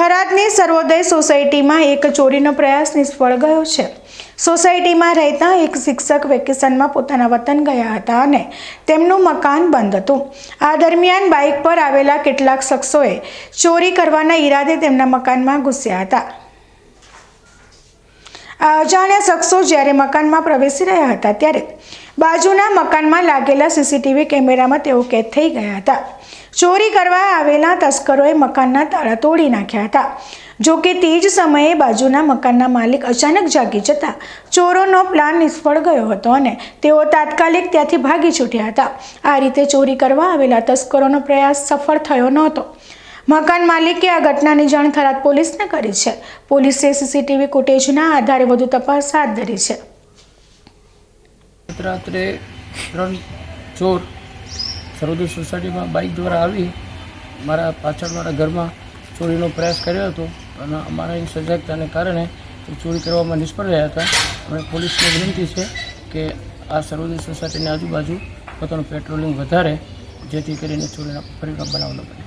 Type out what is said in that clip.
થરાદની સર્વોદય સોસાયટીમાં એક ચોરીનો પ્રયાસ નિષ્ફળ ગયો છે. સોસાયટીમાં રહેતા એક શિક્ષક વેકેશનમાં પોતાના વતન ગયા હતા અને તેમનું મકાન બંધ હતું. આ દરમિયાન બાઇક પર આવેલા કેટલાક શખ્સોએ ચોરી કરવાના ઈરાદે તેમના મકાનમાં ઘૂસ્યા હતા. આ અજાણ્યા શખ્સો જ્યારે મકાનમાં પ્રવેશી રહ્યા હતા ત્યારે બાજુના મકાનમાં લાગેલા સીસીટીવી કેમેરામાં તેઓ કેદ થઈ ગયા હતા. ચોરી કરવા આવેલા તસ્કરોએ મકાનના તાળા તોડી નાખ્યા હતા. જો કે તે જ સમયે બાજુના મકાનના માલિક અચાનક જાગી જતા ચોરોનો પ્લાન નિષ્ફળ ગયો હતો અને તેઓ તાત્કાલિક ત્યાંથી ભાગી છૂટ્યા હતા. આ રીતે ચોરી કરવા આવેલા તસ્કરોનો પ્રયાસ સફળ થયો નહોતો. મકાન માલિકે આ ઘટનાની જાણ થરાદ પોલીસને કરી છે. પોલીસે સીસીટીવી ફૂટેજના આધારે વધુ તપાસ હાથ ધરી છે. રાત્રે ત્રણ ચોર સરોદય સોસાયટીમાં બાઇક દ્વારા આવી મારા પાછળવાળા ઘરમાં ચોરીનો પ્રયાસ કર્યો હતો અને અમારા સજાગતાને કારણે ચોરી કરવામાં નિષ્ફળ રહ્યા હતા. અને પોલીસને વિનંતી છે કે આ સરોદય સોસાયટીની આજુબાજુ પોતાનું પેટ્રોલિંગ વધારે, જેથી કરીને ચોરીના પરિણામ બનાવ બને.